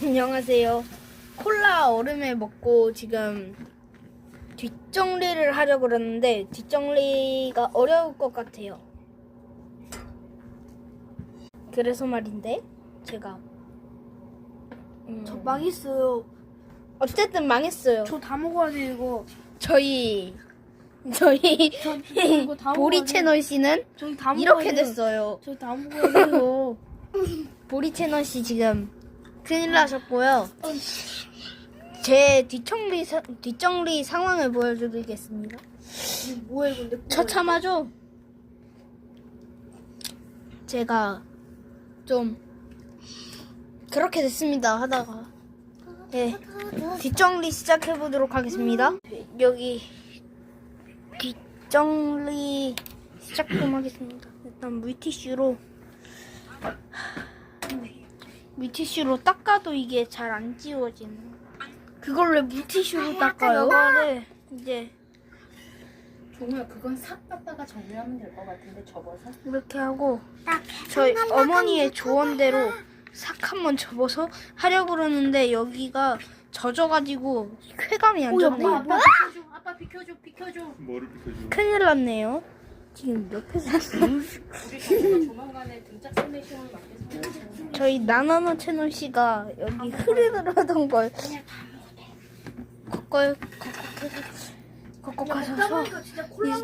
안녕하세요. 콜라 얼음을 먹고 지금 뒷정리를 하려고 그러는데 뒷정리가 어려울 것 같아요. 그래서 말인데 제가 음, 저 망했어요. 어쨌든 망했어요. 저 다 먹어야 돼 이거. 저희 저희 저 이거 다 보리 먹어야 돼. 채널 씨는 저희 다 먹어야 이렇게 돼요. 됐어요. 저희 다 먹어야 돼요. 보리 채널 씨 지금 큰일 나셨고요. 제 뒷정리 사- 뒷정리 상황을 보여드리겠습니다. 내 거야. 처참하죠? 제가 좀 그렇게 됐습니다 하다가 네 뒷정리 시작해 보도록 하겠습니다. 여기 뒷정리 시작 좀 하겠습니다. 일단 물티슈로 물티슈로 닦아도 이게 잘 안 지워지는. 그걸 왜 물티슈로 닦아요? 이거를 이제 종우야 그건 싹 닦다가 정리하면 될 것 같은데 접어서 이렇게 하고 저희 어머니의 조언대로 싹 한번 접어서 하려고 그러는데 여기가 젖어가지고 쾌감이 안 좋네요. 아빠 비켜줘 아빠 비켜줘 비켜줘 뭐를 비켜줘? 큰일 났네요. 지금 옆에서 저희 나나나 채널 씨가 여기 흐르르 하던 걸 걷걸 걷걷하셔서 진짜 콜라?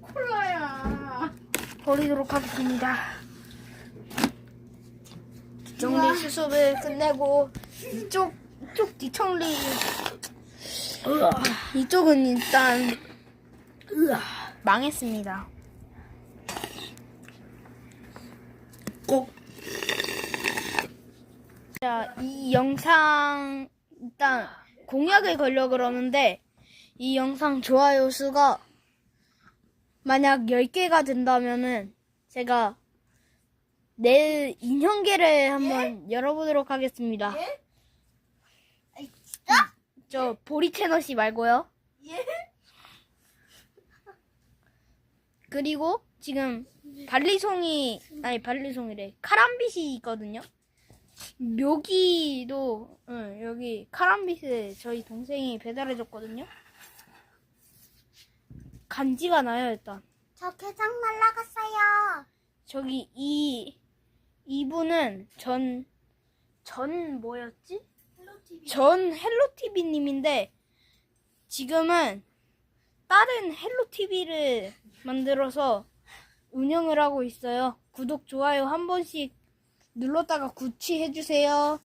콜라야. 버리도록 하겠습니다. 뒷정리 수습을 끝내고 이쪽 이쪽 뒷정리 이쪽은 일단 망했습니다. 꼭. 자, 이 영상 일단 공약을 걸려 그러는데 이 영상 좋아요 수가 만약 10개가 된다면은 제가 내일 인형계를 한번 열어보도록 하겠습니다. 저 보리 채널 씨 말고요. 예? 그리고 지금 발리송이 아니 발리송이래 카람빗이 있거든요. 묘기도 응, 여기 카람빗을 저희 동생이 배달해줬거든요. 간지가 나요 일단. 저 게장 날라갔어요. 저기 이 이분은 전 전 뭐였지? 전 헬로티비님인데 지금은 다른 헬로티비를 만들어서 운영을 하고 있어요. 구독 좋아요 한 번씩 눌렀다가 구치해 주세요.